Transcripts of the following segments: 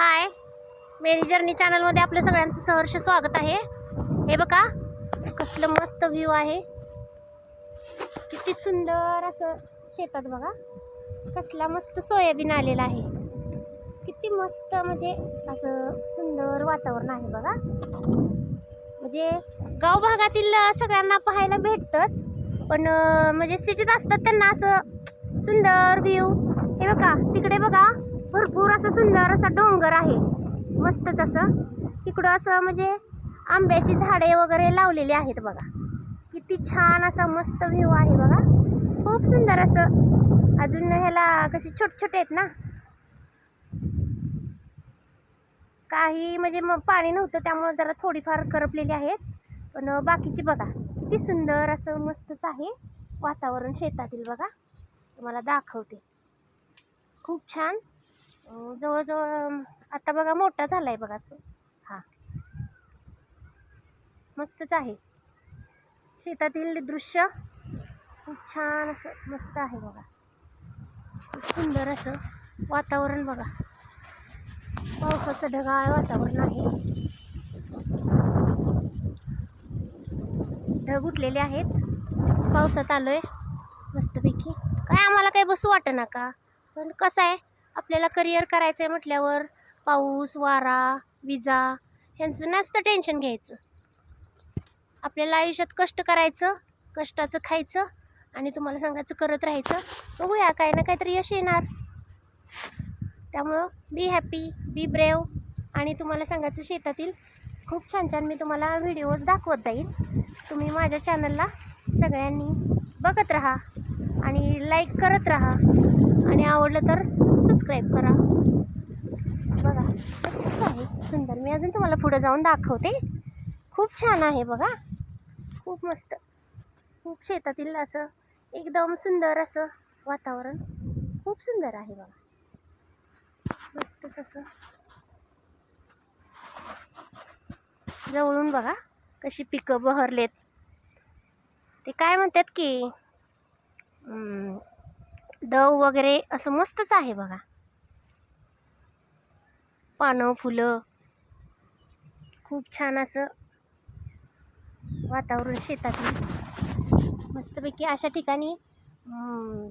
हाय. मेरी journey चॅनलमध्ये आपलं सगळ्यांचं सहर्ष स्वागत आहे. हे बघा कसलं मस्त व्ह्यू आहे. किती सुंदर असं शेतात बघा. कसला मस्त सोयाबीन आलेला आहे. किती मस्त म्हणजे असं सुंदर वातावरण आहे बघा. म्हणजे गाव भागातील सगळ्यांना पाहायला भेटतंच. पण म्हणजे सिटीत असतात त्यांना असं सुंदर व्ह्यू हे बघा तिकडे बघा. भरपूर असं सुंदर असा डोंगर आहे. मस्तच असं तिकडं असं म्हणजे आंब्याची झाडे वगैरे लावलेली आहेत बघा. किती छान असा मस्त व्ह्यू आहे बघा. खूप सुंदर असं. अजून ह्याला कसे छोटे छोटे आहेत ना. काही म्हणजे मग पाणी नव्हतं त्यामुळे जरा थोडीफार करपलेली आहेत. पण बाकीची बघा. किती सुंदर असं मस्तच आहे वातावरण शेतातील बघा. तुम्हाला दाखवते. खूप छान. जवळजवळ आता बघा मोठा झाला आहे बघा असं. हा. मस्तच आहे. शेतातील दृश्य खूप छान असं मस्त आहे बघा. खूप सुंदर असं वातावरण बघा. पावसाचं ढगाळ वातावरण आहे. ढग उठलेले आहेत. पावसात आलोय मस्तपैकी. काय आम्हाला काही बसू वाटेना का? पण कसं आहे? आपल्याला करिअर करायचं आहे म्हटल्यावर पाऊस वारा विजा ह्यांचं नसतं टेन्शन घ्यायचं. आपल्याला आयुष्यात कष्ट करायचं कष्टाचं खायचं आणि तुम्हाला सांगायचं करत राहायचं. बघूया काही ना काहीतरी यश येणार. त्यामुळं बी हॅपी बी ब्रेव आणि तुम्हाला सांगायचं शेतातील खूप छान छान मी तुम्हाला व्हिडिओज दाखवत जाईल तुम्ही माझ्या चॅनलला सगळ्यांनी बघत राहा आणि लाईक करत राहा. आणि आवडलं तर सबस्क्राईब करा. बघा मस्तच आहे. सुंदर. मी अजून तुम्हाला पुढे जाऊन दाखवते. खूप छान आहे बघा. खूप मस्त. खूप शेतातील असं एकदम सुंदर असं वातावरण. खूप सुंदर आहे बघा. मस्तच असं जवळून बघा कशी पिकं बहरलेत. ते काय म्हणतात की दव वगैरे असं मस्तच आहे बघा. पानं फुलं. खूप छान असं वातावरण शेतातील. मस्तपैकी अशा ठिकाणी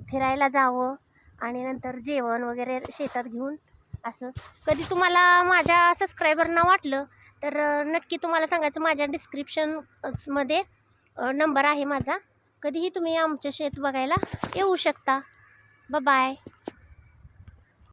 फिरायला जावं आणि नंतर जेवण वगैरे शेतात घेऊन असं. कधी तुम्हाला माझ्या सबस्क्रायबरना वाटलं तर नक्की तुम्हाला सांगायचं माझ्या डिस्क्रिप्शनमध्ये नंबर आहे माझा. कधीही तुम्ही आमचं शेत बघायला येऊ शकता. Bye-bye.